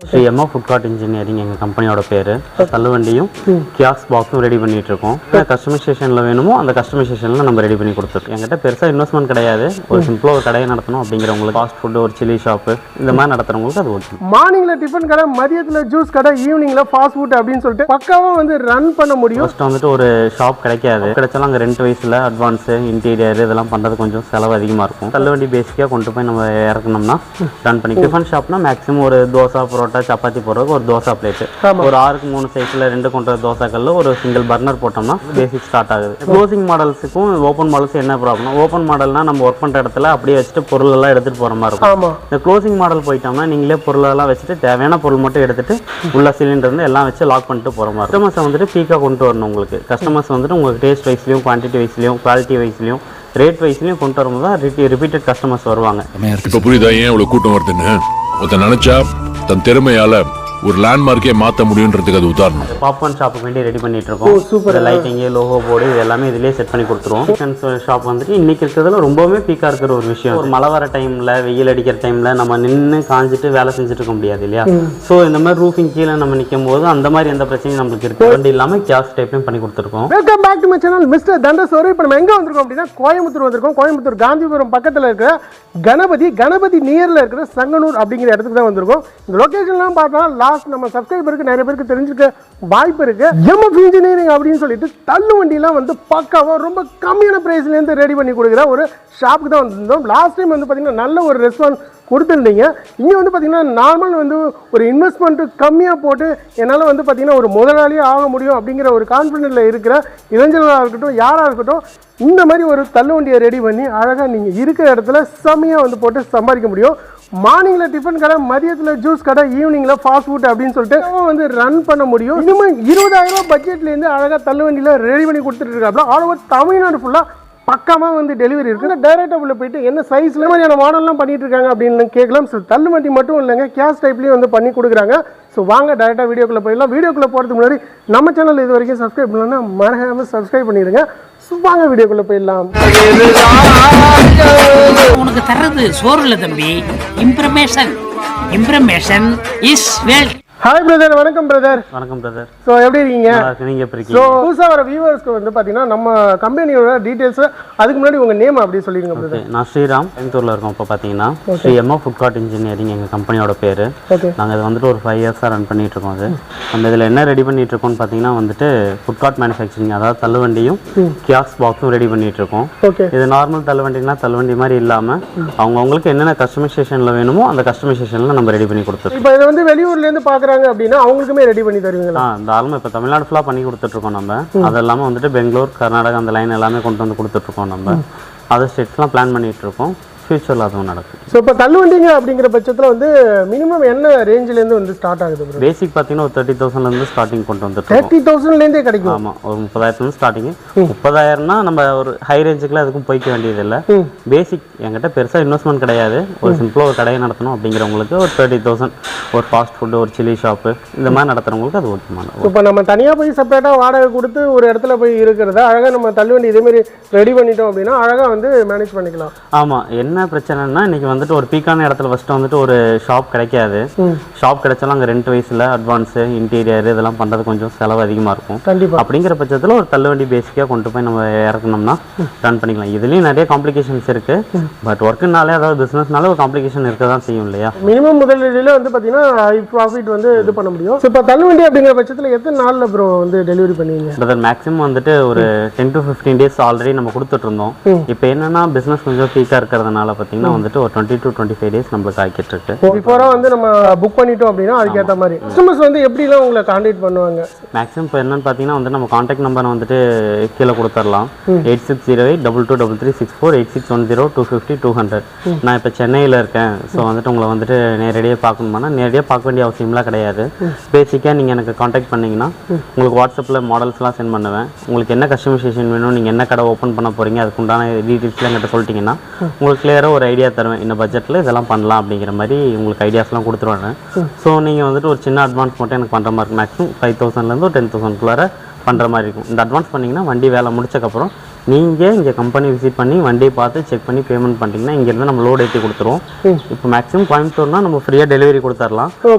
ஸ்ரீஎம்ஓ food cart engineering எங்கள் கம்பெனியோட பேர். தள்ளுவண்டியும் கியாஸ் பாக்ஸும் ரெடி பண்ணிட்டு இருக்கோம் கஸ்டமைசேஷனில் வேணுமோ அந்த கஸ்டமைசேஷனில் நம்ம ரெடி பண்ணி கொடுத்துருக்கோம். எங்கிட்ட பெருசாக இன்வெஸ்ட்மெண்ட் கிடையாது. ஒரு சிம்பிளாக ஒரு கடையை நடத்தணும் அப்படிங்கிறவங்களுக்கு ஃபாஸ்ட் ஃபுட் ஒரு சில்லி ஷாப்பு இந்த மாதிரி நடத்துறவங்களுக்கு அது ஓகே மார்னிங்ல டிஃபன் கடை மதியத்துல ஜூஸ் கடை ஈவினிங்ல ஃபாஸ்ட் ஃபுட் அப்படின்னு சொல்லிட்டு பக்காவா வந்து ரன் பண்ண முடியும். ஃபர்ஸ்ட் வந்துட்டு ஒரு ஷாப் கிடைக்காது. கிடைச்சாலும் அங்கே ரெண்ட் வயசில் அட்வான்ஸு இன்டீரியர் இதெல்லாம் பண்ணுறது கொஞ்சம் செலவு அதிகமாக இருக்கும். தள்ளுவண்டி பேசிக்காக கொண்டு போய் நம்ம இறக்கணும்னா ரன் பண்ணி. டிஃபன் ஷாப்னா மேக்ஸிமம் ஒரு தோசை பரோட்டா சப்பாத்தி போடுறதுக்கு ஒரு தோசை பிளேட்டு ஒரு ஆறுக்கு மூணு சைஸில் ரெண்டு கொண்ட தோசைக்கல்ல ஒரு சிங்கிள் பர்னர் போட்டோம்னா பேசிக் ஸ்டார்ட் ஆகுது. க்ளோசிங் மாடல்ஸுக்கும் ஓப்பன் மாடல்ஸும் என்ன ப்ராப்ளம் ஓப்பன் மாடல்னா நம்ம ஒர்க் பண்ணுற இடத்துல அப்படியே வச்சுட்டு பொருள் எல்லாம் எடுத்துகிட்டு போகிற மாதிரி இருக்கும். இந்த க்ளோசிங் மாடல் போயிட்டோம்னா நீங்களே பொருளெல்லாம் வச்சுட்டு தேவையான பொருள் மட்டும் எடுத்துட்டு உள்ள சிலிண்டர் இருந்து எல்லாம் வச்சு லாக் பண்ணிட்டு போகிற மாதிரி கஸ்டமர்ஸை வந்துட்டு பீக்காக கொண்டு வரணும் உங்களுக்கு. கஸ்டமர்ஸ் வந்துட்டு உங்களுக்கு டேஸ்ட் வைஸ்லையும் குவான்டிட்டி வைஸ்லையும் குவாலிட்டி வைஸ்லையும் ரேட் வைஸ்லையும் கொண்டு வரும்போது தான் ரிப்பீட்டட் கஸ்டமர்ஸ் வருவாங்க. இப்ப புரியுதா ஏன் இவ்வளவு கூட்டம் வருதுன்னு? ஒருத்தன் நினைச்சா தன் திறமையால ஒரு லேண்ட்மார்க்கே மாத்த முடியுன்றதுக்கு அது உதாரணம். பாப்கார்ன் ஷாப்புக்கு வேண்டி ரெடி பண்ணிட்டு இருக்கோம். சூப்பர். லைட்டிங்கு லோகோ போர்டு இது எல்லாமே இதுலேயே செட் பண்ணி கொடுத்துருவோம். ஷாப் வந்துட்டு இன்னைக்கு இருக்கிறதுல ரொம்பவுமே பீக்காக இருக்கிற ஒரு விஷயம். ஒரு மழை வர டைமில் வெயில் அடிக்கிற டைமில் நம்ம நின்று காஞ்சிட்டு வேலை செஞ்சுட்டு இருக்க முடியாது இல்லையா? ஸோ இந்த மாதிரி ரூஃபிங் கீழே நம்ம நிற்கும் போது அந்த மாதிரி எந்த பிரச்சனையும் நம்மளுக்கு இருக்கு வண்டி இல்லாமல் கேஸ் டைப்லையும் பண்ணி கொடுத்துருக்கோம். Welcome back to my channel mister தண்டசோர் இப்போ நம்ம எங்கே வந்திருக்கோம் அப்படின்னா கோயம்புத்தூர் வந்திருக்கோம். கோயம்புத்தூர் காந்திபுரம் பக்கத்தில் இருக்கிற கணபதி கணபதி நியரில் இருக்கிற சங்கனூர் அப்படிங்கிற இடத்துக்கு தான் வந்திருக்கோம். இந்த லொக்கேஷன்லாம் பார்த்தா லாஸ்ட் நம்ம சப்ஸ்கிரைபருக்கு நிறைய பேருக்கு தெரிஞ்சிருக்க வாய்ப்பு இருக்கு. எம்எஃப் இன்ஜினியரிங் அப்படின்னு சொல்லிட்டு தள்ளு வண்டிலாம் வந்து பக்காவாக ரொம்ப கம்மியான ப்ரைஸ்லேருந்து ரெடி பண்ணி கொடுக்குற ஒரு ஷாப்புக்கு தான் வந்திருந்தோம். லாஸ்ட் டைம் வந்து பார்த்தீங்கன்னா நல்ல ஒரு ரெஸ்பான்ஸ் கொடுத்துருந்தீங்க. இங்கே வந்து பார்த்திங்கன்னா நார்மல் வந்து ஒரு இன்வெஸ்ட்மெண்ட்டு கம்மியாக போட்டு என்னால் வந்து பார்த்தீங்கன்னா ஒரு முதலாளியே ஆக முடியும் அப்படிங்கிற ஒரு கான்ஃபிடென்ட்டில் இருக்கிற இளைஞர்களாக இருக்கட்டும் யாராக இருக்கட்டும் இந்த மாதிரி ஒரு தள்ளுவண்டியை ரெடி பண்ணி அழகாக நீங்கள் இருக்கிற இடத்துல செம்மையாக வந்து போட்டு சம்பாதிக்க முடியும். மார்னிங்கில் டிஃபன் கடை மதியத்தில் ஜூஸ் கடை ஈவினிங்கில் ஃபாஸ்ட் ஃபுட் அப்படின்னு சொல்லிட்டு வந்து ரன் பண்ண முடியும். இன்னும் இருபதாயிரம் ரூபா பட்ஜெட்லேருந்து அழகாக தள்ளுவண்டியில் ரெடி பண்ணி கொடுத்துட்டு இருக்காப்ல. ஆல் ஓவர் தமிழ்நாடு ஃபுல்லாக பக்கமாக வந்து டெலிவரி இருக்குது டைரெக்டாக உள்ள போயிட்டு என்ன சைஸ்ல மாதிரியான மாடல்லாம் பண்ணிட்டு இருக்காங்க அப்படின்னு கேட்கலாம். ஸோ தள்ளுவண்டி மட்டும் இல்லைங்க கேஷ் டைப்லேயும் வந்து பண்ணி கொடுக்குறாங்க. ஸோ வாங்க டைரெக்டாக வீடியோக்குள்ளே போயிடலாம். வீடியோக்குள்ளே போகிறதுக்கு முன்னாடி நம்ம சேனல் இது வரைக்கும் சப்ஸ்கிரைப் பண்ணலன்னா மறக்காமல் சப்ஸ்கிரைப் பண்ணிடுங்க. ஸோ வாங்க வீடியோக்குள்ளே போயிடலாம். உனக்கு தர்றது சோறு இல்லை தம்பி. Information information is wealth hi brother வணக்கம் பிரதர் வணக்கம் பிரதர் ஸோ எப்படி இருக்கீங்க? நீங்கள் எப்படி ஸோ புதுசாக வர வியூவர்ஸ்க்கு வந்து பார்த்தீங்கன்னா நம்ம கம்பெனியோட டீட்டெயில்ஸ் அதுக்கு முன்னாடி உங்கள் நேம் அப்படி சொல்லிடுங்க பிரதர் நான் ஸ்ரீராம். கோயம்புத்தூரில் இருக்கோம் இப்போ பார்த்தீங்கன்னா ஸ்ரீஎம்ஓ ஃபுட் கார்ட் இன்ஜினியரிங் எங்கள் கம்பெனியோட பேர் நாங்கள் இது வந்துட்டு ஒரு ஃபைவ் இயர்ஸாக ரன் பண்ணிட்டு இருக்கோம் அது. நம்ம இதில் என்ன ரெடி பண்ணிட்டு இருக்கோம்னு பார்த்தீங்கன்னா வந்துட்டு ஃபுட் கார்ட் மேனுஃபேக்சரிங் அதாவது தள்ளுவண்டியும் கியாஸ் பாக்ஸும் ரெடி பண்ணிட்டு இருக்கோம் இது நார்மல் தள்ளுவண்டினா தள்ளுவண்டி மாதிரி இல்லாமல் அவங்கவுங்களுக்கு என்னென்ன கஸ்டமைசேஷனில் வேணுமோ அந்த கஸ்டமைசேஷனில் நம்ம ரெடி பண்ணி கொடுத்துருக்கோம். இப்போ இதை வந்து வெளியூர்லேருந்து பார்க்குறாங்க அப்படின்னா அவங்களுக்குமே ரெடி பண்ணி தருவீங்களா? தாராளமாக இப்போ தமிழ்நாடு ஃபுல்லாக பண்ணி கொடுத்துட்ருக்கோம் நம்ம. அது இல்லாமல் வந்துட்டு பெங்களூர் கர்நாடகா அந்த லைன் எல்லாமே கொண்டு வந்து கொடுத்துட்ருக்கோம் நம்ம. அதர் ஸ்டேட்ஸ்லாம் பிளான் பண்ணிட்டு இருக்கோம் ஃப்யூச்சரில் அதுவும் நடக்கும். ஸோ இப்போ தள்ளுவண்டிங்க அப்படிங்கிற பட்சத்தில் வந்து மினிமம் என்ன ரேஞ்சிலேருந்து வந்து ஸ்டார்ட் ஆகுது பேசிக் பார்த்தீங்கன்னா ஒரு தேர்ட்டி தௌசண்ட்லேருந்து ஸ்டார்டிங் கொண்டு வந்துட்டு தேர்ட்டி தௌசண்ட்லேருந்தே கிடைக்கும். ஆமாம் ஒரு முப்பதாயிரத்துலேருந்து ஸ்டார்டிங்கு முப்பதாயிரம்னா நம்ம ஒரு ஹை ரேஞ்சுக்குலாம் எதுக்கும் போய்க்க வேண்டியதில்லை. பேசிக் என்கிட்ட பெருசாக இன்வெஸ்ட்மெண்ட் கிடையாது. ஒரு சிம்பிளாக ஒரு கடையை நடத்தணும் அப்படிங்கிறவங்களுக்கு ஒரு தேர்ட்டி தௌசண்ட் ஒரு ஃபாஸ்ட் ஃபுட்டு ஒரு சில்லி ஷாப்பு இந்த மாதிரி நடத்துகிறவங்களுக்கு அது ஓகேமான இப்போ நம்ம தனியாக போய் செப்பரேட்டாக வாடகை கொடுத்து ஒரு இடத்துல போய் இருக்கிறத அழகாக நம்ம தள்ளுவண்டி இதேமாரி ரெடி பண்ணிட்டோம் அப்படின்னா அழகாக வந்து மேனேஜ் பண்ணிக்கலாம். ஆமாம் என்ன பிரச்சனைனா இன்னைக்கு வந்துட்டு ஒரு பீக்கான இடத்துல ஃபஸ்ட்டு வந்துட்டு ஒரு ஷாப் கிடைக்காது. ஷாப் கிடைச்சாலும் அங்கே ரெண்ட் வயசில் அட்வான்ஸு இன்டீரியர் இதெல்லாம் பண்ணுறது கொஞ்சம் செலவு அதிகமாக இருக்கும். அப்படிங்கிற பட்சத்தில் ஒரு தள்ளுவண்டி பேசிக்காக கொண்டு போய் நம்ம இறக்கணும்னா ரன் பண்ணிக்கலாம். இதுலேயும் நிறைய காம்ப்ளிகேஷன்ஸ் இருக்குது பட் ஒர்க்குனாலே அதாவது பிஸ்னஸ்னால ஒரு காம்ப்ளிகேஷன் இருக்க தான் செய்யும் இல்லையா? மினிமம் முதலீடுல வந்து பார்த்தீங்கன்னா ப்ராஃபிட் வந்து இது பண்ண முடியும். ஸோ இப்போ தள்ளுவண்டி அப்படிங்கிற பட்சத்தில் எத்தனை நாளில் ப்ரோ வந்து டெலிவரி பண்ணுவீங்க? பிரதர் மேக்ஸிமம் வந்துட்டு ஒரு ten to fifteen days already நம்ம கொடுத்துட்டு இருந்தோம். இப்போ என்னன்னா பிஸ்னஸ் கொஞ்சம் பீக்காக இருக்கிறதுனால பார்த்தீங்கன்னா வந்துட்டு ஒரு twenty to twenty five days நம்மளுக்கு ஆக்கிட்டு இருக்கு பிஃபோராக வந்து நம்ம புக் பண்ணிட்டோம் அப்படின்னா அதுக்கேற்ற மாதிரி. கஸ்டமர்ஸ் வந்து எப்படிலாம் உங்களை கான்டாக்ட் பண்ணுவாங்க? மேக்ஸிமம் இப்போ என்னன்னு பார்த்தீங்கன்னா வந்து நம்ம காண்டாக்ட் நம்பர் வந்துட்டு கீழே கொடுத்துடலாம். Eight six zero eight double two double three six four eight six one zero two fifty two hundred நான் இப்போ சென்னையில் இருக்கேன். ஸோ வந்துட்டு உங்களை வந்துட்டு நேரடியாக பார்க்கணுமானா நேரடியாக பார்க்க வேண்டிய அவசியம்லாம் கிடையாது. பேசிக்காக நீங்கள் எனக்கு காண்டாக்ட் பண்ணீங்கன்னா உங்களுக்கு வாட்ஸ்அப்பில் மாடல்ஸ்லாம் சென்ட் பண்ணுவேன். உங்களுக்கு என்ன கஸ்டமைசேஷன் வேணும் நீங்கள் என்ன கடை ஓப்பன் பண்ண போகிறீங்க அதுக்கு உண்டான டீட்டெயில்ஸ்லாம் என்கிட்ட சொல்லிட்டீங்கன்னா உங்களுக்கு கிளியராக ஒரு ஐடியா தருவேன். இந்த பட்ஜெட்டில் இதெல்லாம் பண்ணலாம் அப்படிங்கிற மாதிரி உங்களுக்கு ஐடியாஸ்லாம் கொடுத்துருவாங்க ஸோ நீங்கள் வந்துட்டு ஒரு சின்ன அட்வான்ஸ் மட்டும் எனக்கு பண்ணுற மாதிரி மேக்ஸிமம் ஃபைவ் தௌசண்ட்லேருந்து ஒரு டென் தௌசண்ட்குள்ளார பண்ணுற மாதிரி இருக்கும். இந்த அட்வான்ஸ் பண்ணிங்கன்னா வண்டி வேலை முடிச்சக்கப்புறம் நீங்கள் இங்கே கம்பெனி விசிட் பண்ணி வண்டியை பார்த்து செக் பண்ணி பேமெண்ட் பண்ணிட்டீங்கன்னா இங்கேருந்து நம்ம லோட் ஏற்றி கொடுத்துருவோம். இப்போ மேக்ஸிமம் கோயம்புத்தூர்னா நம்ம ஃப்ரீயாக டெலிவரி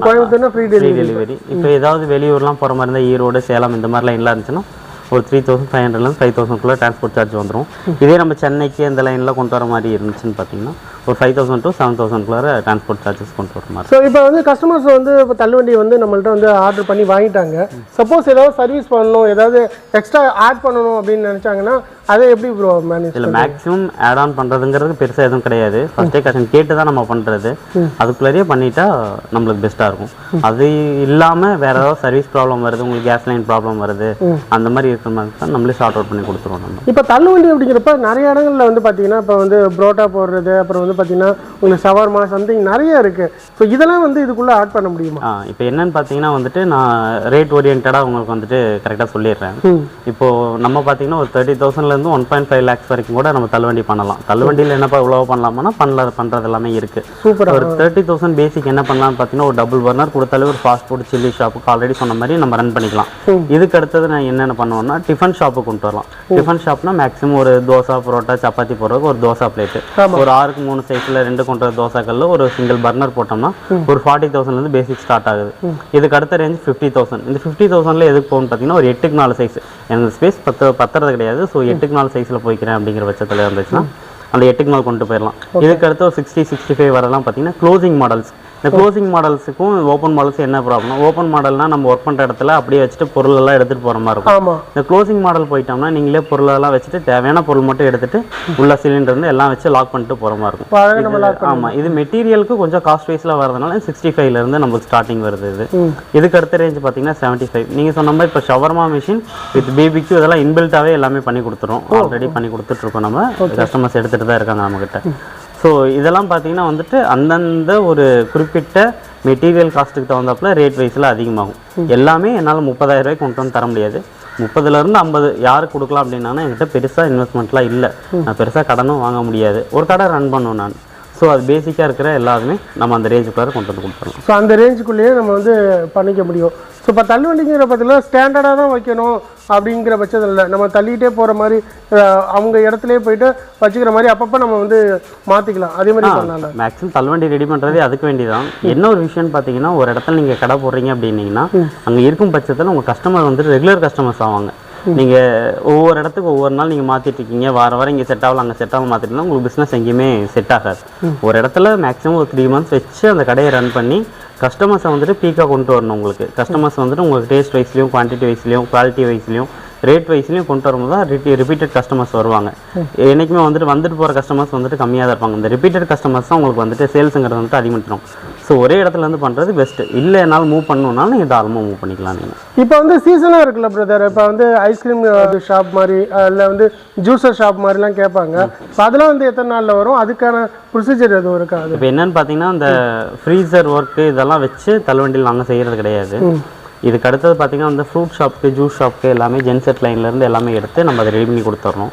கோயம்புத்தூர்னா ஃப்ரீ டெலிவரி டெலிவரி இப்போ ஏதாவது வெளியூர்லாம் போகிற மாதிரி இருந்தால் ஈரோடு சேலம் இந்த மாதிரி லைன்லாம் இருந்துச்சுன்னா ஒரு த்ரீ தௌசண்ட் ஃபைவ் ஹண்ட்ரட்லேருந்து ஃபைவ் தௌசண்ட்குள்ளே டிரான்ஸ்போர்ட் சார்ஜ் வந்துடும் இதே நம்ம சென்னைக்கு இந்த லைனில் கொண்டு வர மாதிரி இருந்துச்சுன்னு பார்த்தீங்கன்னா ஒரு ஃபைவ் தௌசண்ட் டு செவன் தௌசண்ட்குள்ளே டிரான்ஸ்போர்ட் சார்ஜஸ் கொண்டு வர மாதிரி. ஸோ இப்போ வந்து கஸ்டமர்ஸ் வந்து இப்போ தள்ளுவண்டி வந்து நம்மள்ட்ட வந்து ஆர்டர் பண்ணி வாங்கிட்டாங்க. சப்போஸ் ஏதாவது சர்வீஸ் பண்ணணும் ஏதாவது எக்ஸ்ட்ரா ஆட் பண்ணணும் அப்படின்னு நினச்சாங்கன்னா அதை எப்படி ப்ரோ மேனேஜ் இதில் மேக்ஸிமம் ஆட் ஆன் பண்ணுறதுங்கிறது பெருசாக எதுவும் கிடையாது. ஃபஸ்ட்டே கஸ்டம் கேட்டு தான் நம்ம பண்ணுறது அதுக்குள்ளேயே பண்ணிட்டா நம்மளுக்கு பெஸ்ட்டாக இருக்கும். அது இல்லாமல் வேற ஏதாவது சர்வீஸ் ப்ராப்ளம் வருது உங்களுக்கு கேஸ் லைன் ப்ராப்ளம் வருது அந்த மாதிரி இருக்கிற மாதிரி தான் நம்மளே ஷார்ட் அவுட் பண்ணி கொடுத்துருவோம் நம்ம. இப்போ தள்ளுவண்டி அப்படிங்கிறப்ப நிறைய இடங்கள்ல வந்து பார்த்தீங்கன்னா இப்போ வந்து புரோட்டா போடுறது அப்புறம் வந்து பார்த்தீங்கன்னா உங்களுக்கு ஷவர்மா சம்திங் நிறைய இருக்கு. ஸோ இதெல்லாம் வந்து இதுக்குள்ளே ஆட் பண்ண முடியுமா? இப்போ என்னன்னு பார்த்தீங்கன்னா வந்துட்டு நான் ரேட் ஓரியன்டாக உங்களுக்கு வந்துட்டு கரெக்டாக சொல்லிடுறேன். இப்போ நம்ம பார்த்தீங்கன்னா ஒரு தேர்ட்டி தௌசண்ட்லேருந்து ஒன் பாயிண்ட் ஃபைவ் லேக்ஸ் வரைக்கும் கூட நம்ம தள்ளுவண்டி பண்ணலாம். தள்ளுவண்டியில் என்னப்பா இவ்வளோ பண்ணலாமான்னா பண்ணல பண்ணுறது எல்லாமே இருக்கு. Super. ஒரு தேர்ட்டி தௌசண்ட் பேசிக் என்ன பண்ணலாம்னு பார்த்தீங்கன்னா ஒரு டபுள் பர்னர் கொடுத்தாலே ஒரு ஃபாஸ்ட் ஃபுட் சில்லி ஷாப்புக்கு ஆல்ரெடி சொன்ன மாதிரி நம்ம ரன் பண்ணிக்கலாம். இதுக்கு அடுத்தது நான் என்னென்ன பண்ணுவேன்னா டிஃபன் ஷாப்புக்கு கொண்டு வரலாம். டிஃபன் ஷாப்னா மேக்ஸிமம் ஒரு தோசை பரோட்டா சப்பாத்தி போடுறதுக்கு ஒரு தோசை பிளேட்டு ஒரு ஆறுக்கு மூணு சைஸில் ரெண்டு கொண்ட தோசைக்கல்ல ஒரு சிங்கிள் பர்னர் போட்டோம்னா ஒரு ஃபார்ட்டி தௌசண்ட்லேருந்து பேசிக் ஸ்டார்ட் ஆகுது. இதுக்கு அடுத்த ரேஞ்ச் ஃபிஃப்டி தௌசண்ட் இந்த ஃபிஃப்டி தௌசண்ட்ல எதுக்கு போகணும்னு பார்த்தீங்கன்னா ஒரு எட்டுக்கு நாலு சைஸ் எனக்கு ஸ்பேஸ் பத்து பத்துறது கிடையாது. ஸோ எட்டுக்கு நாலு சைஸில் போய்க்கிறேன் அப்படிங்கிற பட்சத்தில் இருந்துச்சுன்னா அந்த எட்டுக்கு நாள் கொண்டு போயிடலாம். இதுக்கு அடுத்து ஒரு சிக்ஸ்டி சிக்ஸ்டி ஃபைவ் வரலாம் பார்த்தீங்கன்னா க்ளோசிங் மாடல்ஸ் இந்த க்ளோசிங் மாடல்ஸுக்கும் ஓப்பன் மாடல்ஸ் என்ன ப்ராப்ளம் ஓப்பன் மாடல்னா நம்ம ஒர்க் பண்ணுற இடத்துல அப்படியே வச்சுட்டு பொருள் எல்லாம் எடுத்துகிட்டு போகிற மாதிரி இருக்கும். இந்த க்ளோசிங் மாடல் போயிட்டோம்னா நீங்களே பொருளெல்லாம் வச்சுட்டு தேவையான பொருள் மட்டும் எடுத்துட்டு உள்ள சிலிண்டர் இருந்து எல்லாம் வச்சு லாக் பண்ணிட்டு போகிற மாதிரி இருக்கும். இது- ஆமா இது மெட்டீரியலுக்கு கொஞ்சம் காஸ்ட் வைஸ்ல வரதுனால சிக்ஸ்டி ஃபைவ்ல இருந்து நமக்கு ஸ்டார்டிங் வருது இது. இதுக்கு அடுத்த ரேஞ்ச் பார்த்தீங்கன்னா செவன்ட்டி ஃபைவ் நீங்க சொன்ன மாதிரி இப்போ ஷவர்மா மிஷின் வித் பேபிக்கு இதெல்லாம் இன்பில்ட்டாவே எல்லாமே பண்ணி கொடுத்துரும். ஆல்ரெடி பண்ணி கொடுத்துட்டு இருக்கோம் நம்ம. கஸ்டமர்ஸ் எடுத்துட்டு தான் இருக்காங்க நம்ம கிட்ட ஸோ இதெல்லாம் பார்த்தீங்கன்னா வந்துட்டு அந்தந்த ஒரு குறிப்பிட்ட மெட்டீரியல் காஸ்ட்டுக்கு தகுந்தாப்புல ரேட் வைஸில் அதிகமாகும். எல்லாமே என்னால் முப்பதாயிரம் ரூபாய்க்கு கொண்டு வந்து தர முடியாது. முப்பதுலேருந்து ஐம்பது யாருக்கு கொடுக்கலாம் அப்படின்னா என்கிட்ட பெருசாக இன்வெஸ்ட்மெண்ட்லாம் இல்லை. நான் பெருசாக கடனும் வாங்க முடியாது. ஒரு கடை ரன் பண்ணுவேன் நான். ஸோ அது பேசிக்காக இருக்கிற எல்லாருமே நம்ம அந்த ரேஞ்சுக்குள்ளார கொண்டு வந்து கொடுத்துடலாம் ஸோ அந்த ரேஞ்சுக்குள்ளேயே நம்ம வந்து பண்ணிக்க முடியும். ஸோ இப்போ தள்ளுவண்டிங்கிற பட்சத்தில் ஸ்டாண்டர்டாக தான் வைக்கணும் அப்படிங்கிற பட்சத்தில் இல்லை. நம்ம தள்ளிட்டே போகிற மாதிரி அவங்க இடத்துலயே போயிட்டு வச்சுக்கிற மாதிரி அப்பப்போ நம்ம வந்து மாற்றிக்கலாம் அதே மாதிரி பண்ணலாம் மேக்ஸிமம் தள்ளுவண்டி ரெடி பண்ணுறதே அதுக்கு வேண்டிதான். என்ன ஒரு விஷயம்னு பார்த்தீங்கன்னா ஒரு இடத்துல நீங்கள் கடை போடுறீங்க அப்படின்னீங்கன்னா அங்கே இருக்கும் பட்சத்தில் உங்கள் கஸ்டமர் வந்து ரெகுலர் கஸ்டமர்ஸ் ஆவாங்க. நீங்கள் ஒவ்வொரு இடத்துக்கு ஒவ்வொரு நாள் நீங்கள் மாற்றிட்டு இருக்கீங்க. வார வாரம் இங்கே செட் ஆகல அங்கே செட் ஆகல மாற்றிட்டுனா உங்களுக்கு பிஸ்னஸ் எங்கேயுமே செட் ஆகாது. ஒரு இடத்துல மேக்ஸிமம் ஒரு த்ரீ மந்த்ஸ் வச்சு அந்த கடையை ரன் பண்ணி கஸ்டமர்ஸை வந்துட்டு பீக்காக கொண்டு வரணும் உங்களுக்கு. கஸ்டமர்ஸ் வந்துட்டு உங்களுக்கு டேஸ்ட் வைஸ்லையும் குவான்டிட்டி வைஸ்லையும் குவாலிட்டி வைஸ்லையும் ரேட் வைஸ்லையும் கொண்டு வரும்போது தான் ரிப்பீட்டட் கஸ்டமர்ஸ் வருவாங்க. என்றைக்குமே வந்துட்டு வந்துட்டு போகிற கஸ்டமர்ஸ் வந்துட்டு கம்மியாக தான் இருப்பாங்க. இந்த ரிப்பீட்டட் கஸ்டமர்ஸ் தான் உங்களுக்கு வந்துட்டு சேல்ஸுங்கிறது வந்துட்டு அதிகமாகிடும் ஸோ ஒரே இடத்துல இருந்து பண்ணுறது பெஸ்ட்டு இல்லை என்னால் மூவ் பண்ணணுன்னாலும் நீங்கள் தாராளமாக மூவ் பண்ணிக்கலாம் நீங்கள் இப்போ வந்து சீசனாக இருக்குல்ல பிரதர் இப்போ வந்து ஐஸ்கிரீம் ஷாப் மாதிரி இல்லை வந்து ஜூஸர் ஷாப் மாதிரிலாம் கேட்பாங்க. ஸோ அதெல்லாம் வந்து எத்தனை நாளில் வரும்? அதுக்கான ப்ரொசீஜர் எதுவும் இருக்கா அது? இப்போ என்னன்னு பார்த்தீங்கன்னா இந்த ஃப்ரீசர் ஒர்க்கு இதெல்லாம் வச்சு தள்ளுவண்டியில் நாங்கள் செய்கிறது கிடையாது. இதுக்கு அடுத்தது பார்த்தீங்கன்னா இந்த ஃப்ரூட் ஷாப்க்கு ஜூஸ் ஷாப்க்கு எல்லாமே ஜென்செட் லைன்லேருந்து எல்லாமே எடுத்து நம்ம அதை ரெடி பண்ணி கொடுத்துட்றோம்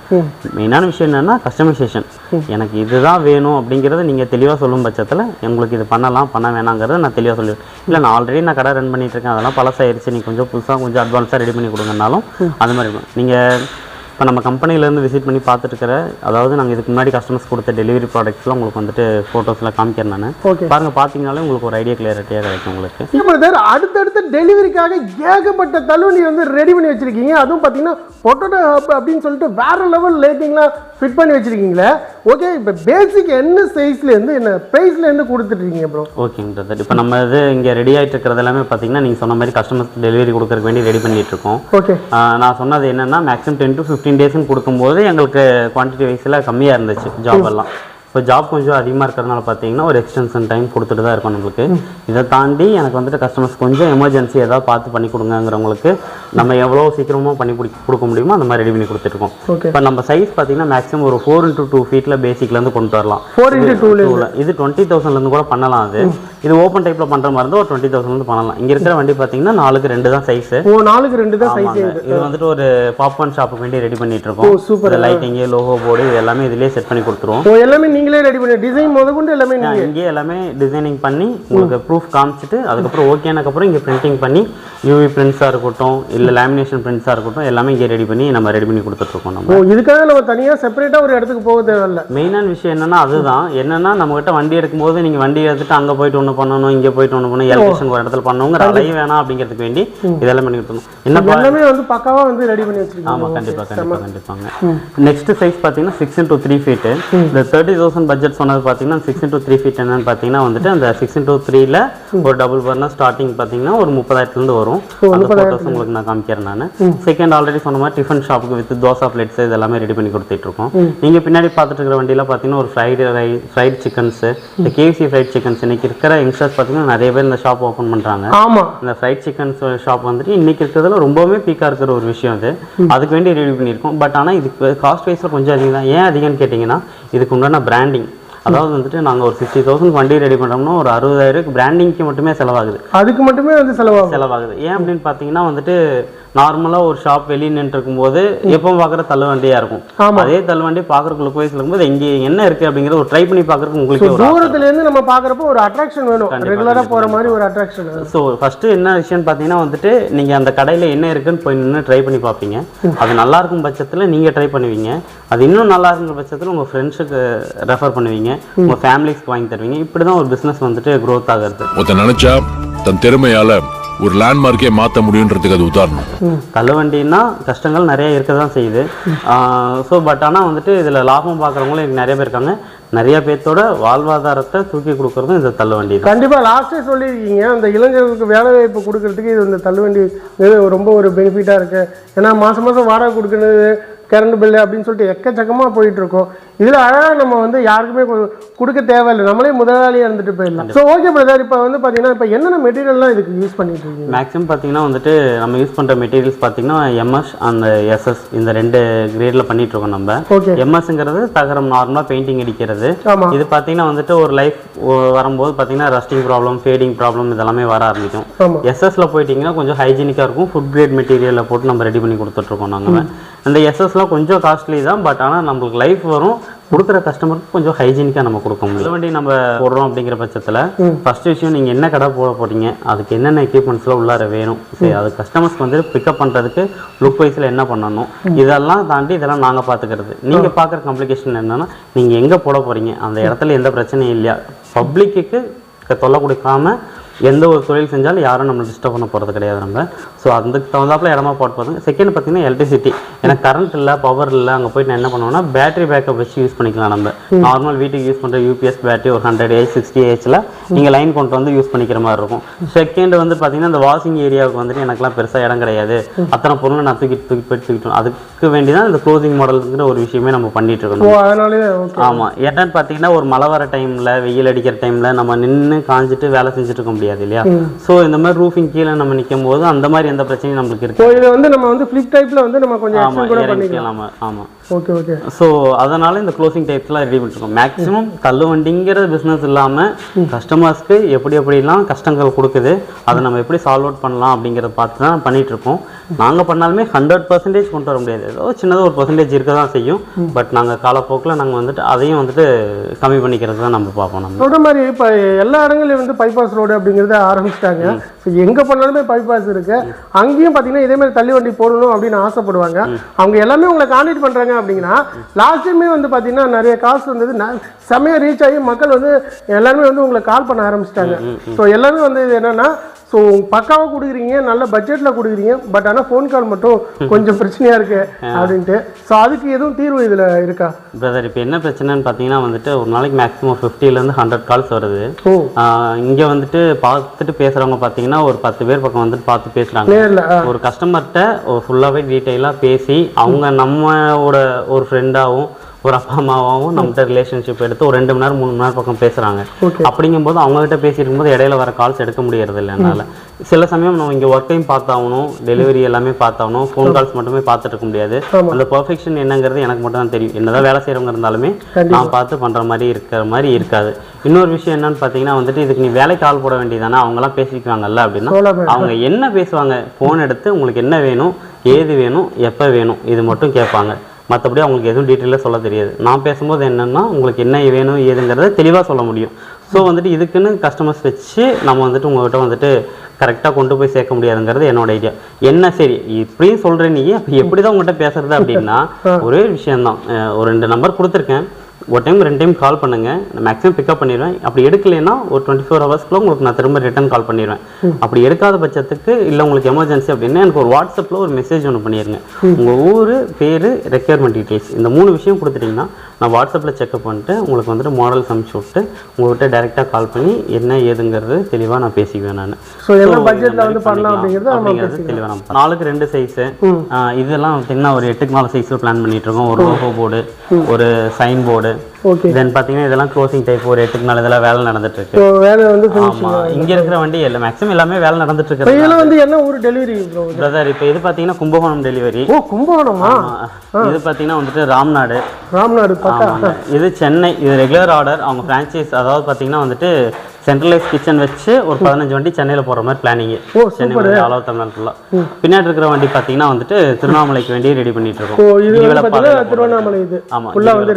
மெயினான விஷயம் என்னென்னா கஸ்டமைசேஷன் எனக்கு இதுதான் வேணும் அப்படிங்கிறத நீங்கள் தெளிவாக சொல்லும் பட்சத்தில் உங்களுக்கு இது பண்ணலாம் பண்ண வேணாங்கிறத நான் தெளிவாக சொல்லிடுவேன் இல்லை நான் ஆல்ரெடி நான் கடை ரன் பண்ணிட்டு இருக்கேன். அதெல்லாம் பழசாயிருச்சு. நீ கொஞ்சம் புதுசாக கொஞ்சம் அட்வான்ஸாக ரெடி பண்ணி கொடுங்கனாலும் அது மாதிரி. நீங்கள் இப்போ நம்ம கம்பெனிலேருந்து விசிட் பண்ணி பார்த்துட்டு இருக்கிற அதாவது நாங்கள் இதுக்கு முன்னாடி கஸ்டமர்ஸ் கொடுத்த டெலிவரி ப்ராடக்ட்ஸ்லாம் உங்களுக்கு வந்துட்டு ஃபோட்டோஸில் காமிக்கிறேன் நான். Okay. பாருங்க பார்த்தீங்கனாலே உங்களுக்கு ஒரு ஐடியா கிளியரிட்டியாக கிடைக்கும் உங்களுக்கு. இப்போ பிரதர் அடுத்தடுத்த டெலிவரிக்காக ஏகப்பட்ட தள்ளுவண்டி வந்து ரெடி பண்ணி வச்சிருக்கீங்க. அதுவும் பார்த்தீங்கன்னா பொட்டோட்டோ ஹப் அப்படின்னு சொல்லிட்டு வேற லெவல் லேட்டிங்லாம் ஃபிட் பண்ணி வச்சிருக்கீங்களே. ஓகே இப்போ பேசிக் என்ன சைஸ்லேருந்து என்ன ப்ரைஸ்லேருந்து கொடுத்துட்ருக்கீங்க ப்ரோ ஓகேங்க பிரதர் இப்போ நம்ம இது இங்கே ரெடி ஆகிட்டு இருக்கிறது எல்லாமே பார்த்தீங்கன்னா நீங்கள் சொன்ன மாதிரி கஸ்டமர்ஸ் டெலிவரி கொடுக்கறதுக்கு வேண்டி ரெடி பண்ணிட்டு இருக்கோம் ஓகே நான் சொன்னது என்னன்னா மேக்ஸிமம் டென் டு ஃபிஃப்டீன் டேஸ்னு கொடுக்கும்போது எங்களுக்கு குவான்டிட்டி வைஸில் கம்மியாக இருந்துச்சு ஜாப் எல்லாம். இப்போ ஜாப் கொஞ்சம் அதிகமாக இருக்கிறதுனால பார்த்தீங்கன்னா ஒரு எக்ஸ்டென்ஷன் டைம் கொடுத்துட்டு தான் இருக்கும் நம்மளுக்கு. இதை தாண்டி எனக்கு வந்துட்டு கஸ்டமர்ஸ் கொஞ்சம் எமர்ஜென்சி ஏதாவது பார்த்து பண்ணி கொடுங்கங்கிறவங்களுக்கு நம்ம எவ்வளோ சீக்கிரமாக பண்ணி குடி- கொடுக்க முடியுமோ அந்த மாதிரி ரெடி பண்ணி கொடுத்துருக்கோம். இப்போ நம்ம சைஸ் பார்த்தீங்கன்னா மேக்ஸிமம் ஒரு ஃபோர் இன்ட்டு டூ ஃபீட்டில் பேசிக்லேருந்து கொண்டு வரலாம். ஃபோர் இன்ட்டு டூல. இது டுவெண்ட்டி தௌசண்ட்லேருந்து கூட பண்ணலாம் அது. இது ஓப்பன் டைப்பில் பண்ணுற மாதிரி இருந்தால் ஒரு டுவெண்ட்டி தௌசண்ட்லேருந்து பண்ணலாம். இங்கே இருக்கிற வண்டி பார்த்தீங்கன்னா நாலுக்கு ரெண்டு தான் சைஸு ஓ நாலுக்கு ரெண்டு தான் சைஸ். இது வந்துட்டு ஒரு பாப்கார்ன் ஷாப்புக்கு வேண்டி ரெடி பண்ணிட்டு இருக்கோம் super. லைட்டிங் லோகோ போர்டு இது எல்லாமே இதுலயே செட் பண்ணி கொடுத்துருவோம். எல்லாமே நீங்களே ரெடி பண்ணி டிசைன் முதற்கொண்டு எல்லாமே நான் நீங்க இங்கேயே எல்லாமே டிசைனிங் பண்ணி உங்களுக்கு ப்ரூஃப் காமிச்சிட்டு அதுக்கப்புறம் ஓகேனக்கப்புறம் இங்கே பிரிண்டிங் பண்ணி யூவி பிரிண்ட்ஸாக இருக்கட்டும் இல்லை லேமினேஷன் பிரிண்ட்ஸாக இருக்கட்டும் எல்லாமே இங்கே ரெடி பண்ணி நம்ம ரெடி பண்ணி கொடுத்துட்ருக்கோம் நம்ம. இதுக்காக நம்ம தனியா செப்பரேட்டா ஒரு இடத்துக்கு போக தேவையில்ல. மெயினான விஷயம் என்னன்னா அதுதான். என்னன்னா நம்மகிட்ட வண்டி எடுக்கும்போது நீங்கள் வண்டி எடுத்துட்டு அங்கே போயிட்டு ஒன்று பண்ணணும் இங்கே போயிட்டு ஒன்று பண்ணணும் எலக்ட்ரிஷன் ஒரு இடத்துல பண்ணணுங்கிற அலையும் வேணாம் அப்படிங்கிறதுக்கு வேண்டி இதெல்லாம் பண்ணி கொடுத்தணும் என்ன எல்லாமே வந்து பக்காவா வந்து ரெடி பண்ணி வச்சிருக்கீங்க. ஆமாம் கண்டிப்பாக கண்டிப்பாக கண்டிப்பாங்க. நெக்ஸ்ட் சைஸ் பார்த்தீங்கன்னா சிக்ஸ் இன்டூ த்ரீ ஃபீட்டு இந்த தேர்ட்டி தௌசண்ட் பட்ஜெட் சொன்னது பார்த்தீங்கன்னா சிக்ஸ் இன்டூ த்ரீ ஃபீட் என்னன்னு பார்த்தீங்கன்னா வந்துட்டு அந்த சிக்ஸ் இன்டூ த்ரீல ஒரு டபுள் பர்னர் ஸ்டார்டிங் பார்த்தீங்கன்னா ஒரு முப்பதாயிரத்துலேருந்து வரும். அந்த ஃபோட்டோஸ் உங்களுக்கு நான் காமிக்கிறேன் நான். செகண்ட் ஆல்ரெடி சொன்ன மாதிரி டிஃபன் ஷாப்புக்கு வித் தோசா பிளேட்ஸ் இதெல்லாமே ரெடி பண்ணி கொடுத்துட்டு இருக்கோம் நீங்கள் பின்னாடி பார்த்துட்டு இருக்கிற வண்டியில் பார்த்தீங்கன்னா ஒரு ஃப்ரைடு ரை ஃப்ரைட் சிக்கன்ஸ் இந்த கேஎஃப்சி ஃப்ரைட் சிக்கன்ஸ் இன்னைக்கு இருக்கிற யங்ஸ்டர்ஸ் பார்த்தீங்கன்னா நிறைய பேர் இந்த ஷாப் ஓப்பன் பண்ணுறாங்க ஆமா. இந்த ஃப்ரைட் சிக்கன் ஷாப் வந்துட்டு இன்னைக்கு இருக்கிறதுல ரொம்பவுமே பீக்காக இருக்கிற ஒரு விஷயம் அது. அதுக்கு வேண்டி ரெடி பண்ணியிருக்கோம். பட் ஆனால் இதுக்கு காஸ்ட் வைஸில் கொஞ்சம் அதிகம் தான். ஏன் அதிகம்னு கேட்டிங்கன்னா இதுக்கு உண்டான பிராண்டிங் அதாவது வந்துட்டு நாங்கள் ஒரு சிக்ஸ்டி தௌசண்ட் வண்டி ரெடி பண்ணுறோம்னா ஒரு அறுபதாயிரம் பிராண்டிங்க்கு மட்டுமே செலவாகுது. அதுக்கு மட்டுமே வந்து செலவாகும். செலவாகுது. ஏன் அப்படின்னு பார்த்தீங்கன்னா வந்துட்டு நார்மலாக ஒரு ஷாப் வெளியே நின்று இருக்கும்போது எப்பவும் பார்க்குற தள்ளுவண்டியாக இருக்கும். அதே தள்ளுவண்டி பார்க்குறக்கு லுக் வைஸ் இருக்கும்போது இங்கே என்ன இருக்குது அப்படிங்கிறத ஒரு ட்ரை பண்ணி பார்க்குறக்கு உங்களுக்கு ஒரு தூரத்துல இருந்து நம்ம பாக்குறப்போ ஒரு அட்ராக்ஷன் வேணும். ரெகுலரா போற மாதிரி ஒரு அட்ராக்ஷன் ஸோ ஃபஸ்ட்டு என்ன விஷயம்னு பார்த்தீங்கன்னா வந்துட்டு நீங்கள் அந்த கடையில் என்ன இருக்குன்னு போய் நின்று ட்ரை பண்ணி பார்ப்பீங்க. அது நல்லா இருக்கும் பட்சத்தில் நீங்கள் ட்ரை பண்ணுவீங்க. அது இன்னும் நல்லா இருக்கிற பட்சத்தில் உங்கள் ஃப்ரெண்ட்ஸுக்கு ரெஃபர் பண்ணுவீங்க. உங்கள் ஃபேமிலிஸ்க்கு வாங்கி தருவீங்க. இப்படி தான் ஒரு பிஸ்னஸ் வந்துட்டு க்ரோத் ஆகுறது. நினைச்சா தன் திறமையால ஒரு லேண்ட்மார்க்கே மாத்த முடியுன்றதுக்கு அது உதாரணம். தள்ளுவண்டின்னா கஷ்டங்கள் நிறைய இருக்க தான் செய்யுது ஸோ பட் ஆனால் வந்துட்டு இதில் லாபம் பார்க்குறவங்களும் எனக்கு நிறைய பேர் இருக்காங்க. நிறைய பேர்த்தோட வாழ்வாதாரத்தை தூக்கி கொடுக்குறதும் இந்த தள்ளுவண்டி தான். கண்டிப்பா லாஸ்டே சொல்லியிருக்கீங்க. அந்த இளைஞர்களுக்கு வேலை வாய்ப்பு கொடுக்கறதுக்கு இது இந்த தள்ளுவண்டி ரொம்ப ஒரு பெனிஃபிட்டா இருக்கு. ஏன்னா மாசம் மாசம் வாடகை கொடுக்கறது கரண்ட் பில்லு அப்படின்னு சொல்லிட்டு எக்கச்சக்கமா போயிட்டு இருக்கோம். இதுல அழகா நம்ம வந்து யாருக்குமே கொடுக்க தேவையில்லை. நம்மளே முதலாளியா இருந்துட்டு போயிடலாம். ஸோ ஓகே பிரதர் இப்போ வந்து பாத்தீங்கன்னா இப்போ என்னென்ன மெட்டீரியல்லாம் இதுக்கு யூஸ் பண்ணிட்டு இருக்கீங்க? மேக்ஸிமம் பார்த்தீங்கன்னா வந்துட்டு நம்ம யூஸ் பண்ணுற மெட்டீரியல்ஸ் பார்த்தீங்கன்னா எம்எஸ் அந்த எஸ்எஸ் இந்த ரெண்டு கிரேடில் பண்ணிட்டு இருக்கோம் நம்ம. ஓகே எம்எஸ்ங்கிறது தகரம் நார்மலாக பெயிண்டிங் அடிக்கிறது. இது பார்த்தீங்கன்னா வந்துட்டு ஒரு லைஃப் வரும்போது பார்த்தீங்கன்னா ரஸ்டிங் ப்ராப்ளம் ஃபேடிங் ப்ராப்ளம் இதெல்லாமே வர ஆரம்பிக்கும். எஸ்எஸ்ல போயிட்டீங்கன்னா கொஞ்சம் ஹைஜீனிக்காக இருக்கும். ஃபுட் கிரேட் மெட்டீரியலில் போட்டு நம்ம ரெடி பண்ணி கொடுத்துட்ருக்கோம் நாங்கள் அந்த எஸ்எஸ்லாம் கொஞ்சம் காஸ்ட்லி தான் பட் ஆனால் நம்மளுக்கு லைஃப் வரும். கொடுக்குற கஸ்டமருக்கு கொஞ்சம் ஹைஜீனிக்காக நம்ம கொடுக்க முடியும் வண்டி நம்ம போடுறோம் அப்படிங்கிற பட்சத்தில் ஃபர்ஸ்ட் விஷயம் நீங்கள் என்ன கடை போட போறீங்க அதுக்கு என்னென்ன எக்யூப்மெண்ட்ஸ்லாம் உள்ளார வேணும் சரி அது கஸ்டமர்ஸ்க்கு வந்து பிக்கப் பண்ணுறதுக்கு லுக் வைஸில் என்ன பண்ணணும் இதெல்லாம் தாண்டி இதெல்லாம் நாங்கள் பார்த்துக்கிறது நீங்கள் பார்க்குற காம்ப்ளிகேஷன் என்னன்னா நீங்கள் எங்கே போட போகிறீங்க அந்த இடத்துல எந்த பிரச்சனையும் இல்லையா? பப்ளிக்கு தொல்லை கொடுக்காம எந்த ஒரு தொழில் செஞ்சாலும் யாரும் நம்மளை டிஸ்டர்ப் பண்ண போகிறது கிடையாது நம்ம. ஸோ அதுக்கு தகுந்தாப்புல இடமா போட்டு போதுங்க செகண்ட் பார்த்தீங்கன்னா எலக்ட்ரிசிட்டி ஏன்னா கரண்ட் இல்லை பவர் இல்லை அங்கே போயிட்டு நான் என்ன பண்ணுவோம்னா பேட்டரி பேக்கப் வச்சு யூஸ் பண்ணிக்கலாம் நம்ம. நார்மல் வீட்டுக்கு யூஸ் பண்ணுற யூபிஎஸ் பேட்டரி ஒரு ஹண்ட்ரட் ஏஹெச் சிக்ஸ்டி ஏஹெச்சில் நீங்கள் லைன் கொண்டு வந்து யூஸ் பண்ணிக்கிற மாதிரி இருக்கும். செகண்ட் வந்து பார்த்தீங்கன்னா இந்த வாஷிங் ஏரியாவுக்கு வந்துட்டு எனக்குலாம் பெருசாக இடம் கிடையாது. அத்தனை பொருளை நான் தூக்கி தூக்கி போயிட்டு அதுக்கு வேண்டி தான் இந்த க்ளோசிங் மாடலுங்கிற ஒரு விஷயமே நம்ம பண்ணிட்டு இருக்கோம் ஓ அதனாலே ஓகே ஆமா. என்னன்னு பார்த்தீங்கன்னா ஒரு மழை வர டைம்ல வெயில் அடிக்கிற டைம்ல நம்ம நின்று காஞ்சிட்டு வேலை செஞ்சுட்டு இருக்க முடியாது. இல்லையா ஸோ இந்த மாதிரி ரூஃபிங் கீழே நம்ம நிற்கும் போது அந்த மாதிரி எந்த பிரச்சனையும் நம்மளுக்கு இருக்கு இதை வந்து நம்ம வந்து ஃப்ளிப் டைப்ல வந்து நம்ம கொஞ்சம் பண்ணிக்கலாம். இறங்கிக்கலாம் ஆமா. ஓகே ஓகே ஸோ அதனால இந்த க்ளோசிங் டைப்ஸ்லாம் ரெடி பண்ணிருக்கோம் மேக்ஸிமம் தள்ளு வண்டிங்கிற பிஸ்னஸ் இல்லாமல் கஸ்டமர்ஸ்க்கு எப்படி எப்படிலாம் கஷ்டங்கள் கொடுக்குது அதை நம்ம எப்படி சால்வ் அவுட் பண்ணலாம் அப்படிங்கிறத பார்த்து தான் பண்ணிட்டு இருக்கோம் நாங்கள் பண்ணாலுமே ஹண்ட்ரட் பர்சன்டேஜ் கொண்டு வர முடியாது. ஏதோ சின்னதாக ஒரு பர்சன்டேஜ் இருக்க தான் செய்யும். பட் நாங்கள் காலப்போக்கில் நாங்கள் வந்துட்டு அதையும் வந்துட்டு கம்மி பண்ணிக்கிறது தான் நம்ம பார்ப்போம் நம்ம. சொல்ற மாதிரி இப்போ எல்லா இடங்கள்லையும் வந்து பைபாஸ் ரோடு அப்படிங்கிறத ஆரம்பிச்சிட்டாங்க. ஸோ எங்கே பண்ணாலுமே பைபாஸ் இருக்கு. அங்கேயும் பார்த்தீங்கன்னா இதே மாதிரி தள்ளி வண்டி போடணும் அப்படின்னு ஆசைப்படுவாங்க. அவங்க எல்லாமே உங்களை கான்டாக்ட் பண்ணுறாங்க அப்படிங்கன்னா லாஸ்ட் டைமே வந்து பார்த்தீங்கன்னா நிறைய காசு வந்தது. ந- செமையா ரீச் ஆகி மக்கள் வந்து எல்லாருமே வந்து உங்களை கால் பண்ண ஆரம்பிச்சிட்டாங்க. ஸோ எல்லாமே வந்து இது என்னன்னா ஸோ பக்காவாக கொடுக்குறீங்க நல்ல பட்ஜெட்டில் கொடுக்குறீங்க பட் ஆனால் ஃபோன் கால் மட்டும் கொஞ்சம் பிரச்சனையாக இருக்கு அப்படின்ட்டு. ஸோ அதுக்கு எதுவும் தீர்வு இதில் இருக்கா? பிரதர் இப்போ என்ன பிரச்சனைன்னு பார்த்தீங்கன்னா வந்துட்டு ஒரு நாளைக்கு மேக்ஸிமம் ஃபிஃப்டிலேருந்து ஹண்ட்ரட் கால்ஸ் வருது. இங்கே வந்துட்டு பார்த்துட்டு பேசுகிறவங்க பார்த்தீங்கன்னா ஒரு பத்து பேர் பக்கம் வந்துட்டு பார்த்து பேசுகிறாங்க ஒரு கஸ்டமர்கிட்ட ஒரு ஃபுல்லாகவே டீட்டெயிலாக பேசி அவங்க நம்மளோட ஒரு ஃப்ரெண்டாகவும் ஒரு அப்பா அம்மாவாகவும் நம்மகிட்ட ரிலேஷன்ஷிப் எடுத்து ஒரு ரெண்டு மணி நேரம் மூணு மணி நேரம் பக்கம் பேசுகிறாங்க. அப்படிங்கும்போது அவங்ககிட்ட பேசிட்டு இருக்கும்போது இடையில வர கால்ஸ் எடுக்க முடியறது இல்லை என்னால். சில சமயம் நம்ம இங்கே ஒர்க்கையும் பார்த்தாகணும் டெலிவரி எல்லாமே பார்த்தாகணும் ஃபோன் கால்ஸ் மட்டுமே பார்த்துட்டு இருக்க முடியாது. அந்த பர்ஃபெக்ஷன் என்னங்கிறது எனக்கு மட்டும் தான் தெரியும். என்னதான் வேலை செய்கிறவங்க இருந்தாலுமே நான் பார்த்து பண்ணுற மாதிரி இருக்கிற மாதிரி இருக்காது. இன்னொரு விஷயம் என்னன்னு பார்த்தீங்கன்னா வந்துட்டு இதுக்கு நீ வேலைக்கு ஆள் போட வேண்டியதானே அவங்களாம் பேசிக்குவாங்கல்ல அப்படின்னா அவங்க என்ன பேசுவாங்க? ஃபோன் எடுத்து உங்களுக்கு என்ன வேணும் ஏது வேணும் எப்போ வேணும் இது மட்டும் கேட்பாங்க. மற்றபடி அவங்களுக்கு எதுவும் டீட்டெயிலாக சொல்ல தெரியாது. நான் பேசும்போது என்னென்னா உங்களுக்கு என்ன வேணும் ஏதுங்கிறத தெளிவாக சொல்ல முடியும். ஸோ வந்துட்டு இதுக்குன்னு கஸ்டமர்ஸ் வச்சு நம்ம வந்துட்டு உங்கள்கிட்ட வந்துட்டு கரெக்டாக கொண்டு போய் சேர்க்க முடியாதுங்கிறது என்னோட ஐடியா என்ன சரி இப்படியும் சொல்கிற நீ அப்போ எப்படி தான் உங்கள்கிட்ட பேசுறது அப்படின்னா ஒரே விஷயம்தான். ஒரு ரெண்டு நம்பர் கொடுத்துருக்கேன். ஒரு டைம் ரெண்டு டைம் கால் பண்ணுங்க. நான் மேக்ஸிமம் பிக்கப் பண்ணிடுவேன். அப்படி எடுக்கலைன்னா ஒரு டுவெண்ட்டி ஃபோர் ஹவர்ஸ்க்குள்ள உங்களுக்கு நான் திரும்ப ரிட்டர்ன் கால் பண்ணிடுவேன். அப்படி எடுக்காத பட்சத்துக்கு இல்லை உங்களுக்கு எமர்ஜென்சி அப்படின்னா எனக்கு ஒரு வாட்ஸ்அப்பில் ஒரு மெசேஜ் ஒன்று பண்ணிடுங்க உங்கள் ஊர் பேர் ரெக்யர்மெண்ட் டீட்டெயில்ஸ் இந்த மூணு விஷயம் கொடுத்துட்டிங்கன்னா நான் வாட்ஸ்அப்பில் செக்அப் பண்ணிட்டு உங்களுக்கு வந்துட்டு மாடல்ஸ் அனுப்பிச்சி விட்டு உங்கள்கிட்ட டேரெக்டாக கால் பண்ணி என்ன ஏதுங்கிறது தெளிவாக நான் பேசிக்குவேன் நான். அப்படிங்கிறத தெளிவாக நம்ம நாலுக்கு ரெண்டு சைஸு இதெல்லாம் பார்த்தீங்கன்னா ஒரு எட்டுக்கு நாலு சைஸில் பிளான் பண்ணிட்டு இருக்கோம். ஒரு லோகோ போர்டு ஒரு sign board other okay then பார்த்தீங்கன்னா இதெல்லாம் க்ளோசிங் டைப் ஒரு எட்டுக்கு நாலு இதெல்லாம் வேலை நடந்துட்டு இருக்கு வேலை வந்து ஆமா. இங்க இருக்கிற வண்டி எல்லாம் மேக்ஸிமம் எல்லாமே வேலை நடந்துட்டு இருக்கு இதெல்லாம் வந்து என்ன ஊர் டெலிவரி ப்ரோ பிரதர் இப்போ இது பார்த்தீங்கன்னா கும்பகோணம் டெலிவரி ஓ கும்பகோணமா? இது பார்த்தீங்கன்னா வந்துட்டு ராம்நாடு. ராம்நாடு இது சென்னை இது ரெகுலர் ஆர்டர் அவங்க ஃப்ரான்ச்சைஸ் அதாவது பார்த்தீங்கன்னா வந்துட்டு சென்ட்ரலைஸ் கிச்சன் வச்சு ஒரு பதினஞ்சு வண்டி சென்னையில் போகிற மாதிரி பிளானிங் ஓ, சென்னை ஆல் ஓவர் தமிழ்நாடு ஃபுல்லாக பின்னாடி இருக்கிற வண்டி பார்த்தீங்கன்னா வந்துட்டு திருவண்ணாமலைக்கு வேண்டி ரெடி பண்ணிட்டு இருக்கோம். திருவண்ணாமலை இது. ஆமா, ஃபுல்லாக கிரிவல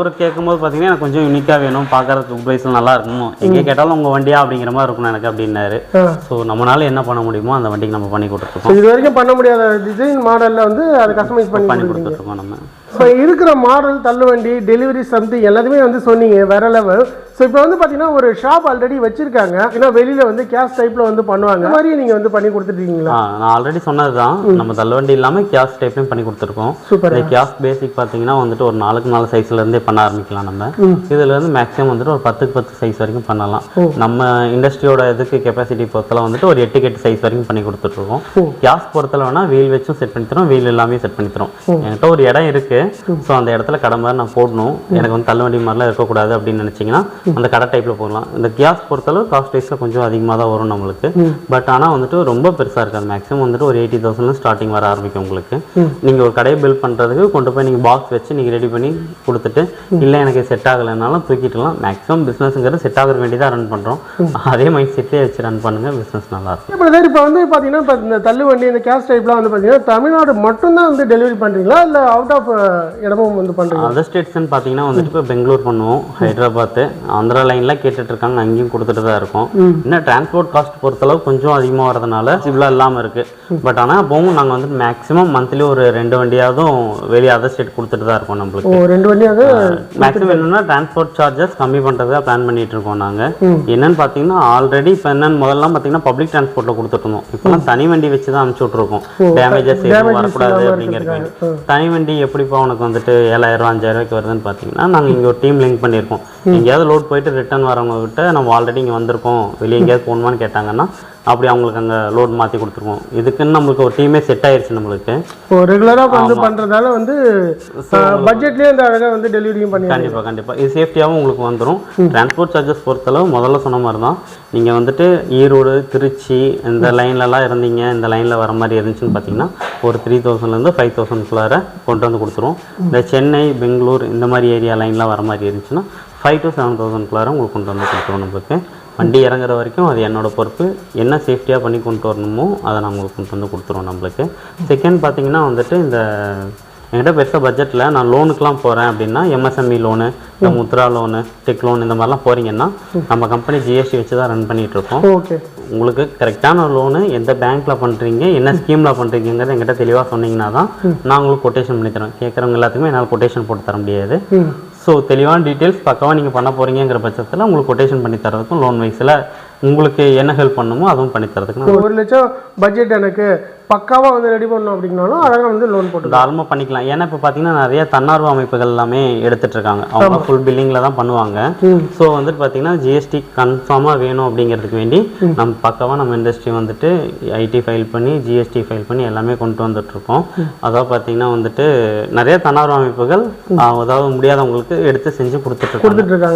அவரு கேட்கும்போது பார்த்தீங்கன்னா எனக்கு கொஞ்சம் யூனிக்காக வேணும். பார்க்கறதுக்கு ப்ரைஸில் நல்லா இருக்கணும் எங்கே கேட்டாலும் உங்கள் வண்டியா அப்படிங்கிற மாதிரி இருக்கணும் எனக்கு அப்படின்னாரு. ஸோ நம்மளால என்ன பண்ண முடியுமோ அந்த வண்டிக்கு நம்ம பண்ணி கொடுத்துருக்கோம். இது வரைக்கும் பண்ண முடியாத டிசைன் மாடலில் வந்து அதை கஸ்டமைஸ் பண்ணி பண்ணி கொடுக்குறீங்க. கொடுத்துட்ருக்கோம் நம்ம. ஸோ இருக்கிற மாடல் தள்ளுவண்டி டெலிவரி சம்திங் எல்லாத்தையுமே வந்து சொன்னீங்க வேற லெவல் ஸோ இப்போ வந்து பார்த்தீங்கன்னா ஒரு ஷாப் ஆல்ரெடி வச்சிருக்காங்க. ஏன்னா வெளியில வந்து கேஷ் டைப்ல வந்து பண்ணுவாங்க. இந்த மாதிரி நீங்க வந்து பண்ணி கொடுத்துட்டீங்களா ஆ நான் ஆல்ரெடி சொன்னது தான் நம்ம தள்ளுவண்டி இல்லாமல் கியாஸ் டைப்லையும் பண்ணி கொடுத்துருக்கோம். சூப்பர். இந்த கியாஸ் பேசிக் பார்த்தீங்கன்னா வந்துட்டு ஒரு நாலுக்கு நாலு சைஸ்ல இருந்தே பண்ண ஆரம்பிக்கலாம் நம்ம. இதுல இருந்து மேக்ஸிமம் வந்துட்டு ஒரு பத்துக்கு பத்து சைஸ் வரைக்கும் பண்ணலாம். நம்ம இண்டஸ்ட்ரியோட இதுக்கு கெப்பாசிட்டி பொறுத்தல வந்துட்டு ஒரு எட்டு சைஸ் வரைக்கும் பண்ணி கொடுத்துட்ருக்கோம். கியாஸ் பொறுத்தல வேணா வீல் வச்சும் செட் பண்ணி தரோம் வீல் எல்லாமே செட் பண்ணி தரோம் என்கிட்ட ஒரு இடம் இருக்கு. ஸோ அந்த இடத்துல கடை மாதிரி நான் போடணும். எனக்கு வந்து தள்ளுவண்டி மாதிரிலாம் இருக்கக்கூடாது அப்படின்னு நினைச்சீங்கன்னா அந்த கடை டைப்ல போடலாம். இந்த கியாஸ் பொறுத்தளவு காஸ்ட் வைஸ்ல கொஞ்சம் அதிகமாக தான் வரும் நம்மளுக்கு. பட் ஆனால் வந்துட்டு ரொம்ப பெருசா இருக்காது. மேக்ஸிமம் வந்துட்டு ஒரு எயிட்டி தௌசண்ட் ஸ்டார்டிங் வர ஆரம்பிக்கும் உங்களுக்கு. நீங்க ஒரு கடையை பில்ட் பண்றதுக்கு கொண்டு போய் நீங்க பாக்ஸ் வச்சு நீங்க ரெடி பண்ணி கொடுத்துட்டு இல்லை எனக்கு செட் ஆகலைனாலும் தூக்கிட்டுலாம். மேக்ஸிமம் பிஸ்னஸ்ங்கிறது செட் ஆக வேண்டியதாக ரன் பண்றோம். அதே மைண்ட் செட்டே வச்சு ரன் பண்ணுங்க பிஸ்னஸ் நல்லா இருக்கும். பிரதர் இப்போ வந்து பார்த்தீங்கன்னா இப்போ இந்த தள்ளு வண்டி இந்த கேஷ் டைப்லாம் வந்து பார்த்தீங்கன்னா தமிழ்நாடு மட்டும்தான் வந்து டெலிவரி பண்ணுறீங்களா இல்லை அவுட் ஆஃப் இடமும் வந்து பண்ணுறீங்களா அதர் ஸ்டேட்ஸ்னு பார்த்தீங்கன்னா வந்துட்டு இப்போ பெங்களூர் பண்ணுவோம் ஹைதராபாத் ஆந்திரா லைன்லாம் கேட்டுட்டு இருக்காங்க அங்கேயும் கொடுத்துட்டு தான் இருக்கோம். இன்னும் டிரான்ஸ்போர்ட் காஸ்ட் பொறுத்தளவு கொஞ்சம் அதிகமாக வரதுனால சிபிளாக இல்லாமல் இருக்கு. பட் ஆனால் அப்பவும் நாங்கள் வந்து மேக்ஸிமம் மந்த்லி ஒரு ரெண்டு வண்டியாவதும் வெளியே அதர் ஸ்டேட் கொடுத்துட்டு தான் இருக்கோம் நம்மளுக்கு. ரெண்டு வண்டியாவது மேக்ஸிமம் என்னன்னா டிரான்ஸ்போர்ட் சார்ஜஸ் கம்மி பண்ணுறதா பிளான் பண்ணிட்டு இருக்கோம் நாங்கள் என்னன்னு பார்த்தீங்கன்னா ஆல்ரெடி இப்போ என்னன்னு முதல்லாம் பார்த்தீங்கன்னா பப்ளிக் டிரான்ஸ்போர்ட்டில் கொடுத்துட்டு இருந்தோம். இப்போலாம் தனி வண்டி வச்சு தான் அனுப்பிச்சு விட்ருக்கோம் டேமேஜஸ் எதுவும் வரக்கூடாது அப்படிங்கிறது தனி வண்டி எப்படிப்பா உனக்கு வந்துட்டு ஏழாயிரம் ரூபா அஞ்சாயிரம் ரூபாய்க்கு வருதுன்னு பார்த்தீங்கன்னா நாங்கள் இங்கே ஒரு டீம் லிங்க் பண்ணியிருக்கோம். எங்கேயாவது லோட் போயிட்டு ரிட்டர்ன் வரவங்க கிட்ட நம்ம ஆல்ரெடி இங்கே வந்திருக்கோம். வெளியே எங்கேயாவது போகணுமான்னு கேட்டாங்கன்னா அப்படி அவங்களுக்கு அங்கே லோட் மாற்றி கொடுத்துருவோம். இதுக்குன்னு நம்மளுக்கு ஒரு டீமே செட் ஆயிருச்சு நம்மளுக்கு. இப்போ ரெகுலராக வந்து பண்ணுறதால வந்து பட்ஜெட்லேயே இந்த அழகாக வந்து டெலிவரியும் பண்ணி கண்டிப்பாக கண்டிப்பாக இது சேஃப்டியாகவும் உங்களுக்கு வந்துடும் டிரான்ஸ்போர்ட் சார்ஜஸ் பொறுத்தளவு முதல்ல சொன்ன மாதிரி தான் நீங்கள் வந்துட்டு ஈரோடு திருச்சி இந்த லைன்லலாம் இருந்தீங்க இந்த லைனில் வர மாதிரி இருந்துச்சுன்னு பார்த்தீங்கன்னா ஒரு த்ரீ தௌசண்ட்லேருந்து ஃபைவ் தௌசண்ட்குள்ளார கொண்டு வந்து கொடுத்துருவோம். இந்த சென்னை பெங்களூர் இந்த மாதிரி ஏரியா லைன்லாம் வர மாதிரி இருந்துச்சுன்னா ஃபைவ் டு செவன் தௌசண்ட்குள்ளார உங்களுக்கு கொண்டு வந்து கொடுத்துருவோம் நம்மளுக்கு. வண்டி இறங்குற வரைக்கும் அது என்னோட பொறுப்பு. என்ன சேஃப்டியாக பண்ணி கொண்டு வரணுமோ அதை நான் உங்களுக்கு கொண்டு வந்து கொடுத்துருவோம் நம்மளுக்கு. செகண்ட் பார்த்தீங்கன்னா வந்துட்டு இந்த என்கிட்ட பெருசாக பட்ஜெட்டில் நான் லோனுக்குலாம் போகிறேன் அப்படின்னா எம்எஸ்எம்இ லோனு இந்த முத்ரா லோனு டெக் லோன் இந்த மாதிரிலாம் போகிறீங்கன்னா நம்ம கம்பெனி ஜிஎஸ்டி வச்சு தான் ரன் பண்ணிட்டு இருக்கோம். ஓகே. உங்களுக்கு கரெக்டான லோனு எந்த பேங்க்ல பண்ணுறீங்க என்ன ஸ்கீமில் பண்ணுறீங்கிறத என்கிட்ட தெளிவாக சொன்னீங்கன்னா தான் நான் உங்களுக்கு கொட்டேஷன் பண்ணி தரேன் கேட்குறவங்க எல்லாத்துக்குமே என்னால் கொட்டேஷன் போட்டு தர முடியாது. ஸோ தெளிவான டீட்டெயில்ஸ் பக்கமாக நீங்கள் பண்ண போகிறீங்கிற பட்சத்தில் உங்களுக்கு கொட்டேஷன் பண்ணி தரதுக்கும் லோன் வைஸில் உங்களுக்கு என்ன ஹெல்ப் பண்ணணுமோ அதுவும் பண்ணி தரதுக்கு நான் ஒரு லட்சம் பட்ஜெட் எனக்கு பக்காவாக வந்து ரெடி பண்ணணும் அப்படின்னாலும் அழகாக வந்து லோன் போட்டு தாராளமாக பண்ணிக்கலாம். ஏன்னா இப்போ பார்த்தீங்கன்னா நிறைய தன்னார்வ அமைப்புகள் எல்லாமே எடுத்துட்டு இருக்காங்க. அவங்க ஃபுல் பில்லிங்கில் தான் பண்ணுவாங்க. ஸோ வந்துட்டு பார்த்தீங்கன்னா ஜிஎஸ்டி கன்ஃபார்மாக வேணும் அப்படிங்கிறதுக்கு வேண்டி நம்ம பக்காவாக நம்ம இண்டஸ்ட்ரி வந்துட்டு ஐடி ஃபைல் பண்ணி ஜிஎஸ்டி ஃபைல் பண்ணி எல்லாமே கொண்டு வந்துட்டு இருக்கோம். அதாவது பார்த்தீங்கன்னா வந்துட்டு நிறைய தன்னார்வ அமைப்புகள் அதாவது முடியாதவங்களுக்கு எடுத்து செஞ்சு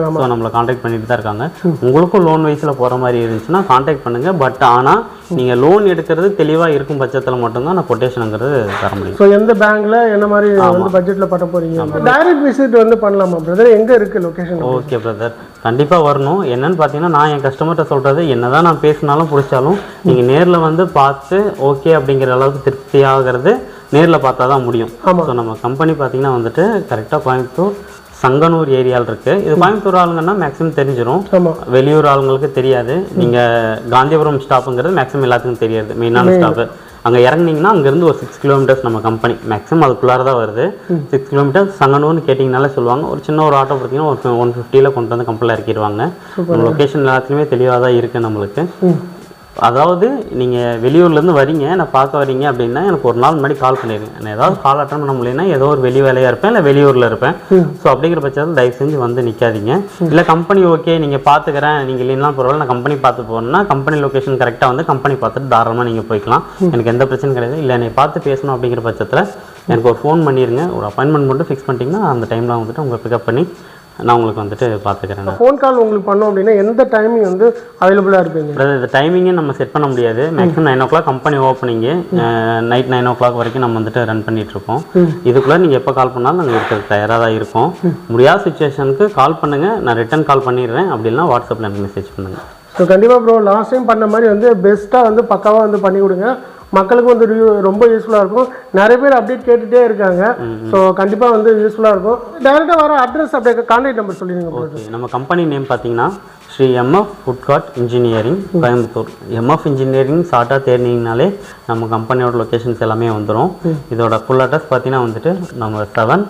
ஆமாம் ஸோ நம்மளை காண்டாக்ட் பண்ணிட்டு தான் இருக்காங்க. உங்களுக்கும் லோன் வைஸில் போகிற மாதிரி இருந்துச்சுன்னா காண்டாக்ட் பண்ணுங்க. பட் ஆனால் நீங்கள் லோன் எடுக்கிறது தெளிவாக இருக்கும் பட்சத்தில் மட்டும்தான் நான் கொட்டேஷனுங்கிறது தர முடியும். ஸோ எந்த பேங்க்ல என்ன மாதிரி வந்து பட்ஜெட்ல பண்ண போறீங்க? டைரக்ட் விசிட் வந்து பண்ணலாமா பிரதர் எங்க இருக்கு லொகேஷன் ஓகே பிரதர் கண்டிப்பாக வரணும். என்னன்னு பார்த்தீங்கன்னா நான் என் கஸ்டமர்கிட்ட சொல்கிறது என்னதான் நான் பேசினாலும் பிடிச்சாலும் நீங்கள் நேரில் வந்து பார்த்து ஓகே அப்படிங்கிற அளவுக்கு திருப்தி ஆகிறது நேரில் பார்த்தா தான் முடியும். ஸோ நம்ம கம்பெனி பார்த்தீங்கன்னா வந்துட்டு கரெக்டாக கோயம்புத்தூர் சங்கனூர் ஏரியாவில் இருக்குது இது கோயம்புத்தூர் ஆளுங்கன்னா மேக்ஸிமம் தெரிஞ்சிடும் வெளியூர் ஆளுங்களுக்கு தெரியாது. நீங்கள் காந்திபுரம் ஸ்டாப்புங்கிறது மேக்ஸிமம் எல்லாத்துக்கும் தெரியாது. மெயினான ஸ்டாப்பு அங்கே இறங்குனீங்கன்னா அங்கேருந்து ஒரு சிக்ஸ் கிலோமீட்டர்ஸ் நம்ம கம்பெனி மேக்ஸிமம் அதுக்குள்ளார தான் வருது சிக்ஸ் கிலோமீட்டர்ஸ் சங்கனூர்னு கேட்டிங்கனாலே சொல்லுவாங்க. ஒரு சின்ன ஒரு ஆட்டோ பார்த்தீங்கன்னா ஒரு ஒன் ஃபிஃப்டியில் கொண்டு வந்து கம்பெனியில் இறக்கிடுவாங்க. லொக்கேஷன் எல்லாத்துலேயுமே தெளிவாக தான் இருக்குது நம்மளுக்கு அதாவது நீங்கள் வெளியூர்லேருந்து வரீங்க நான் பார்க்க வரீங்க அப்படின்னா எனக்கு ஒரு நாள் முன்னாடி கால் பண்ணிடுங்க நான் ஏதாவது கால் அட்டன் பண்ண முடியலன்னா ஏதோ ஒரு வெளி வேலையாக இருப்பேன் இல்லை வெளியூரில் இருப்பேன். ஸோ அப்படிங்கிற பட்சத்தில் தயவு செஞ்சு வந்து நிற்காதீங்க இல்லை கம்பெனி ஓகே நீங்கள் பார்த்துக்கிறேன் நீங்கள் இல்லைன்னா பரவாயில்ல நான் கம்பெனி பார்த்து போகணுன்னா கம்பெனி லொக்கேஷன் கரெக்டாக வந்து கம்பெனி பார்த்துட்டு தாராளமாக நீங்கள் போய்க்கலாம். எனக்கு எந்த பிரச்சனையும் கிடையாது. இல்லை என்னை பார்த்து பேசணும் அப்படிங்கிற பட்சத்தில் எனக்கு ஒரு ஃபோன் பண்ணிடுங்க ஒரு அப்பாயின்மெண்ட் மட்டும் ஃபிக்ஸ் பண்ணிட்டீங்கன்னா அந்த டைமில் வந்துட்டு உங்களை பிக்கப் பண்ணி நான் உங்களுக்கு வந்துட்டு பார்த்துக்கிறேன். ஃபோன் கால் உங்களுக்கு பண்ணோம் அப்படின்னா எந்த டைமிங் வந்து அவைலபிளாக இருப்பீங்க? அதாவது இந்த டைமிங்கே நம்ம செட் பண்ண முடியாது. Maximum nine o'clock company ஓப்பனிங்கு நைட் நைன் ஓ கிளாக் வரைக்கும் நம்ம வந்துட்டு ரன் பண்ணிட்டு இருக்கோம் இதுக்குள்ளே நீங்கள் எப்போ கால் பண்ணாலும் நாங்கள் இருக்கிறது தயாராக தான் இருக்கோம். முடியாத சுச்சுவேஷனுக்கு கால் பண்ணுங்கள் நான் ரிட்டர்ன் கால் பண்ணிடுறேன். அப்படி இல்லைனா வாட்ஸ்அப்பில் எனக்கு மெசேஜ் பண்ணுங்கள் ஸோ கண்டிப்பாக ப்ரோ லாஸ்ட் டைம் பண்ண மாதிரி வந்து பெஸ்ட்டாக வந்து பக்காவாக வந்து பண்ணி கொடுங்க. மக்களுக்கு வந்து ரொம்ப யூஸ்ஃபுல்லாக இருக்கும். நிறைய பேர் அப்டேட் கேட்டுகிட்டே இருக்காங்க. ஸோ கண்டிப்பாக வந்து யூஸ்ஃபுல்லாக இருக்கும். டேரெக்டாக வர அட்ரஸ் அப்படியே கான்டாக்ட் நம்பர் சொல்லிடுங்க நம்ம கம்பெனி நேம் பார்த்தீங்கன்னா Sri MF food cart engineering Coimbatore. MF engineering ஷார்ட்டாக தேர்னிங்கனாலே நம்ம கம்பெனியோட லொக்கேஷன்ஸ் எல்லாமே வந்துடும் இதோட ஃபுல் அட்ரஸ் பார்த்தீங்கன்னா வந்துட்டு நம்ம seven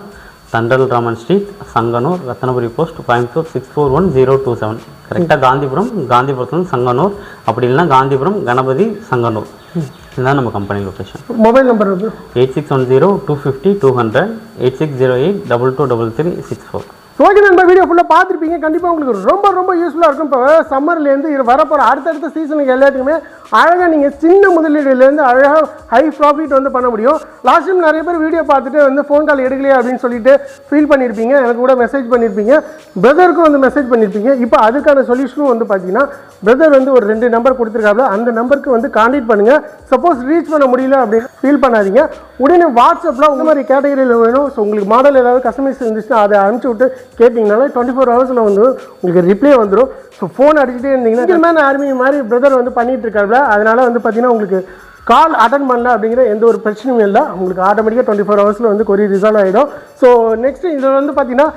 Thandal Raman street Sanganur Rathnapuri post Coimbatore six four one zero two seven கரெக்டாக காந்திபுரம் காந்திபுரத்துலேருந்து சங்கனூர் அப்படி இல்லைன்னா காந்திபுரம் கணபதி சங்கனூர். இதுதான் நம்ம company location mobile number eight six one zero two fifty two hundred eight six zero eight double two double three six four okay நம்ம video ஃபுல்லாக பார்த்துருப்பீங்க. கண்டிப்பாக உங்களுக்கு ரொம்ப ரொம்ப யூஸ்ஃபுல்லாக இருக்கும். இப்போ சம்மர்லேருந்து இது வரப்போகிற அடுத்தடுத்த சீசனுக்கு எல்லாத்துக்குமே அழகாக நீங்கள் சின்ன முதலீடுலேருந்து அழகாக ஹை ப்ராஃபிட் வந்து பண்ண முடியும். லாஸ்ட் டைம் நிறைய பேர் வீடியோ பார்த்துட்டு வந்து ஃபோன் கால் எடுக்கலையே அப்படின்னு சொல்லிட்டு ஃபீல் பண்ணியிருப்பீங்க எனக்கு கூட மெசேஜ் பண்ணியிருப்பீங்க பிரதருக்கும் வந்து மெசேஜ் பண்ணியிருப்பீங்க இப்போ அதுக்கான சொல்யூஷனும் வந்து பார்த்தீங்கன்னா பிரதர் வந்து ஒரு ரெண்டு நம்பர் கொடுத்துருக்காப்புல அந்த நம்பருக்கு வந்து கான்டாக்ட் பண்ணுங்கள் சப்போஸ் ரீச் பண்ண முடியல அப்படின்னு ஃபீல் பண்ணாதீங்க. உடனே வாட்ஸ்அப்பில் உங்க மாதிரி கேட்டகரியில் வேணும். ஸோ உங்களுக்கு மாடல் ஏதாவது கஸ்டமைஸ் இருந்துச்சுன்னா அதை அனுப்பிச்சி விட்டு கேட்டிங்கனாலே டுவெண்ட்டி ஃபோர் ஹவர்ஸில் வந்து உங்களுக்கு ரிப்ளை வந்துடும் ஸோ ஃபோன் அடிச்சுட்டே இருந்தீங்கன்னா மேன் ஆர்மி மாதிரி பிரதர் வந்து பண்ணிட்டு இருக்காருல அதனால வந்து பார்த்தீங்கன்னா உங்களுக்கு கால் அட்டன் பண்ணல அப்படிங்கிற எந்த ஒரு பிரச்சனையும் இல்லை. உங்களுக்கு ஆட்டோமேட்டிக்காக டுவெண்ட்டி ஃபோர் ஹவர்ஸில் வந்து கொரி ரிசால்வ் ஆகிடும் ஸோ நெக்ஸ்ட் இதில் வந்து பார்த்தீங்கன்னா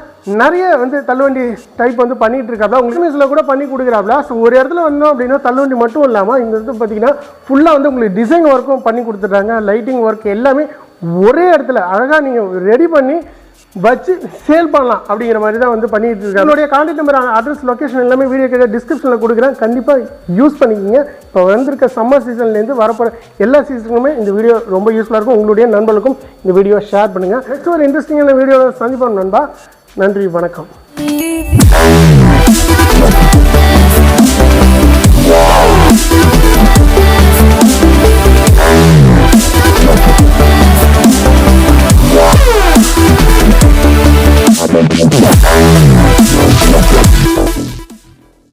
நிறைய வந்து தள்ளுவண்டி டைப் வந்து பண்ணிகிட்டு இருக்காப்ல. உங்களுக்கு இதில் கூட பண்ணி கொடுக்குறாப்ல. ஸோ ஒரு இடத்துல வந்தோம் அப்படின்னா தள்ளுவண்டி மட்டும் இல்லாமல் இந்த வந்து பார்த்தீங்கன்னா ஃபுல்லாக வந்து உங்களுக்கு டிசைன் ஒர்க்கும் பண்ணி கொடுத்துட்றாங்க. லைட்டிங் ஒர்க் எல்லாமே ஒரே இடத்துல அழகாக நீங்கள் ரெடி பண்ணி வச்சு சேல் பண்ணலாம் அப்படிங்கிற மாதிரி தான் வந்து பண்ணிட்டு இருக்காங்க. என்னுடைய கான்டாக்ட் நம்பர் அட்ரஸ் லொக்கேஷன் எல்லாமே வீடியோ கேட்க டிஸ்கிரிப்ஷனில் கொடுக்குறேன். கண்டிப்பாக யூஸ் பண்ணிக்கோங்க. இப்போ வந்திருக்க சம்மர் சீசன்லேருந்து வரப்போகிற எல்லா சீசனுக்குமே இந்த வீடியோ ரொம்ப யூஸ்ஃபுல்லாக இருக்கும். உங்களுடைய நண்பர்களுக்கும் இந்த வீடியோ ஷேர் பண்ணுங்கள் நெக்ஸ்ட் ஒரு இன்ட்ரெஸ்டிங்கான வீடியோவில் சந்திப்போம் நண்பா. நன்றி வணக்கம்.